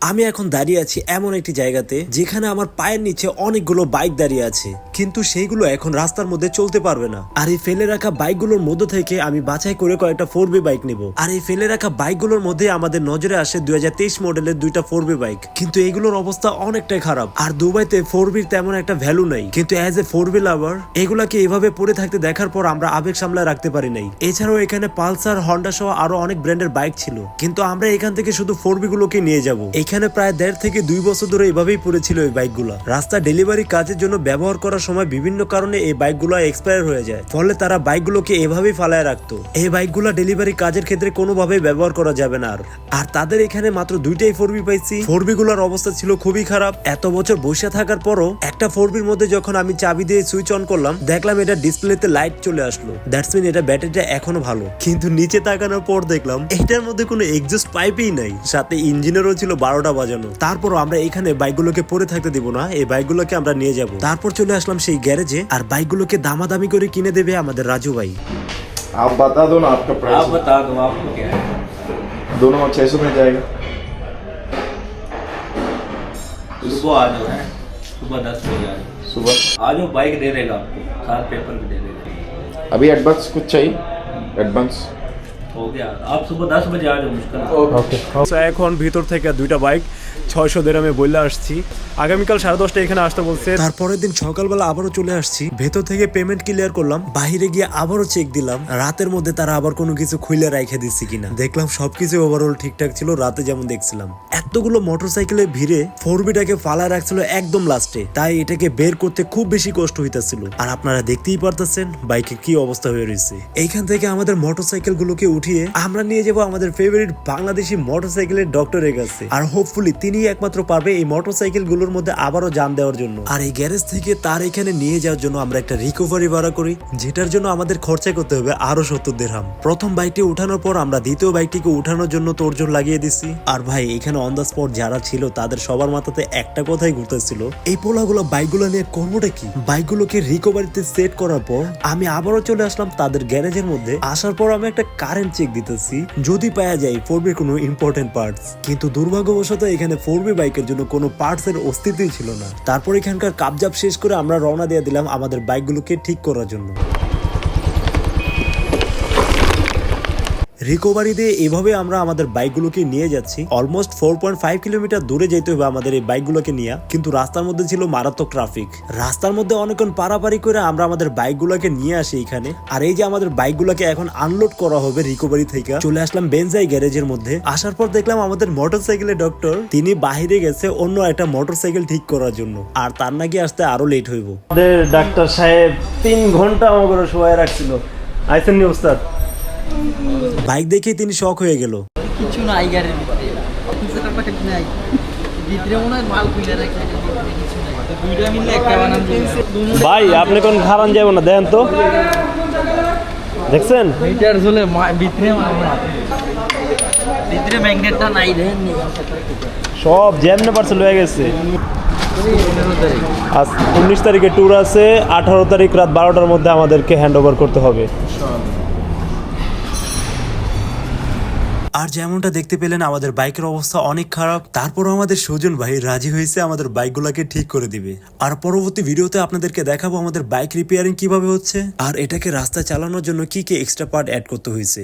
আমি এখন দাঁড়িয়ে আছি এমন একটি জায়গাতে যেখানে আমার পায়ের নিচে অনেকগুলো বাইক দাঁড়িয়ে আছে। কিন্তু সেইগুলো এখন রাস্তার মধ্যে চলতে পারবে না। আর এই ফেলে রাখা বাইকগুলোর মধ্যে থেকে আমি বাছাই করে কয়েকটা ফোর বি বাইক নিব। আর এই ফেলে রাখা বাইকগুলোর মধ্যে আমাদের নজরে আসে দুই হাজার তেইশ মডেলের দুইটা ফোর বি বাইক। কিন্তু এগুলোর অবস্থা অনেকটাই খারাপ। আর দুবাইতে ফোর বির তেমন একটা ভ্যালু নাই। কিন্তু as a four B lover এগুলাকে এভাবে পড়ে থাকতে দেখার পর আমরা আবেগ সামলায় রাখতে পারি নাই। এছাড়াও এখানে পালসার, হন্ডা সহ আরও অনেক ব্র্যান্ডের বাইক ছিল। কিন্তু আমরা এখান থেকে শুধু ফোর বি গুলোকে নিয়ে যাব। এখানে প্রায় দেড় থেকে দুই বছর ধরে এভাবেই পড়েছিল এই বাইকগুলো। রাস্তা ডেলিভারি কাজের জন্য ব্যবহার করার সময় বিভিন্ন কারণে এই বাইকগুলো এক্সপায়ার হয়ে যায়। ফলে তারা বাইকগুলোকে এভাবেই ফালায় রাখতো। এই বাইকগুলো ডেলিভারি কাজের ক্ষেত্রে কোনোভাবেই ব্যবহার করা যাবে না আর। তাদের এখানে মাত্র দুইটাই ফোর বি পাইছি। ফোর বি গুলোর অবস্থা ছিল খুবই খারাপ। এত বছর বসে থাকার পরও একটা ফোর বির মধ্যে যখন আমি চাবি দিয়ে সুইচ অন করলাম, দেখলাম এটা ডিসপ্লেতে লাইট চলে আসলো। দ্যাটস মিন এটা ব্যাটারিটা এখনও ভালো। কিন্তু নিচে তাকানোর পর দেখলাম, এটার মধ্যে কোনো এক্সস্ট পাইপই নাই। সাথে ইঞ্জিনেরও ছিল বারোটা বাজানো তারপরও আমরা এখানে বাইকগুলোকে পরে থাকতে দিব না এই বাইকগুলোকে আমরা নিয়ে যাব তারপর চলে আসলাম সেই গ্যারেজে আর বাইকগুলোকে দামাদামি করে কিনে দেবে আমাদের রাজু ভাই आप बता दो ना आपका आप प्राइस बता दो आपको क्या है दोनों छह सौ में जाएगा सुबह आ जाओ हैं सुबह दस बजे आ जाओ सुबह आ जाओ बाइक दे देगा आपको साथ पेपर भी दे देगा अभी एडवांस कुछ चाहिए एडवांस ওকে এখন ভিতর থেকে দুইটা বাইক ছয়শো দেরামে বললে আসছি। আগামীকাল সাড়ে দশটা এখানে আসতে বলছে। তারপরের দিন সকালবেলা আবারও চলে আসছি। ভেতর থেকে পেমেন্ট ক্লিয়ার করলাম। বাইরে গিয়ে আবারও চেক দিলাম। রাতের মধ্যে তারা আবার কোনো কিছু খুলে রাইখে দিচ্ছে কিনা। দেখলাম সবকিছু ওভারঅল ঠিকঠাক ছিল, রাতে যেমন দেখছিলাম। এতগুলো মোটরসাইকেলের ভিড়ে ফোর বিটাকে ফালা রাখছিল একদম লাস্টে তাই এটাকে বের করতে খুব বেশি কষ্ট হইতাছিল। আর আপনারা দেখতেই পারতেছেন বাইকের কি অবস্থা হয়ে রয়েছে এইখান থেকে আমাদের মোটরসাইকেল গুলোকে উঠিয়ে আমরা নিয়ে যাব আমাদের ফেভারিট বাংলাদেশি মোটরসাইকেলের ডক্টরের কাছে। আর হোপফুলি তিনি একমাত্র পারবে এই মোটরসাইকেলগুলোর মধ্যে আবারও জান দেওয়ার জন্য। আর এই গ্যারেজ থেকে তার এখানে নিয়ে যাওয়ার জন্য আমরা একটা রিকভারি ভাড়া করি, যেটার জন্য আমাদের খরচা করতে হবে আরও সত্তর দেড়হাম প্রথম বাইকটি উঠানোর পর আমরা দ্বিতীয় বাইকটিকে উঠানোর জন্য তোড়জোড় লাগিয়ে দিছি আর ভাই, এখানে অন দ্য স্পট যারা ছিল, তাদের সবার মাথাতে একটা কথাই ঘুরতেছিল। এই পোলাগুলো বাইকগুলো নিয়ে করবোটা কি? বাইকগুলোকে রিকভারিতে সেট করার পর আমি আবারও চলে আসলাম তাদের গ্যারেজের মধ্যে। আসার পর আমি একটা কারেন্ট চেক দিতেছি। যদি পাওয়া যায় ফোর কোনো ইম্পর্টেন্ট পার্টস কিন্তু দুর্ভাগ্যবশত এখানে ফোর বি বাইকের জন্য কোনো পার্টস এর অস্তিত্বই ছিল না। তারপর এখানকার কাবজাব শেষ করে আমরা রওনা দিয়ে দিলাম আমাদের বাইকগুলোকে ঠিক করার জন্য। রিকভারি দিয়ে এভাবে আমরা আমাদের বাইকগুলোকে নিয়ে যাচ্ছি। Almost four point five kilometre দূরে যেতে হবে আমাদের এই বাইকগুলোকে নিয়ে, কিন্তু রাস্তার মধ্যে ছিল মারাত্মক ট্রাফিক রাস্তার মধ্যে অনেকক্ষণ পারাপারি করে আমরা আমাদের বাইকগুলোকে নিয়ে আসি এখানে। আর এই যে আমাদের বাইকগুলোকে এখন আনলোড করা হবে রিকভারি থেকে, চলে আসলাম বেনজাই গ্যারেজের মধ্যে। আসার পর দেখলাম আমাদের মোটরসাইকেলের ডক্টর তিনি বাহিরে গেছে অন্য একটা মোটরসাইকেল ঠিক করার জন্য। আর তার নাকি আসতে আরও লেট হইব। আমাদের ডাক্তার সাহেব তিন ঘণ্টা আমাকে সময় রাখছিল। আইসেন নি, ওস্তাদ? বাইক দেখে তিনি শখ হয়ে গেল। কিছু নাই গাড়ির ভিতরে। সেটার প্যাকেট নাই ভিতরে মাল খুলে রাখে কিছু দুইটা মিলে একটা বানান ভাই আপনি কোন খারান যাব না দেখেন তো। দেখছেন? মিটার ঝুলে ভিতরে ভিতরে ম্যাগনেটটা নাই দেন সব যেমনে পার্সেল হয়ে গেছে। আজ উনিশ তারিখে ট্যুর আছে আঠারো তারিখ রাত বারোটার মধ্যে আমাদেরকে হ্যান্ড ওভার করতে হবে। আর যেমনটা দেখতে পেলেন, আমাদের বাইকের অবস্থা অনেক খারাপ। তারপরও আমাদের সুজন ভাই রাজি হয়েছে, আমাদের বাইকগুলোকে ঠিক করে দিবে। আর পরবর্তী ভিডিওতে আপনাদেরকে দেখাবো আমাদের বাইক রিপেয়ারিং কীভাবে হচ্ছে, আর এটাকে রাস্তা চালানোর জন্য কি কি এক্সট্রা পার্ট অ্যাড করতে হয়েছে।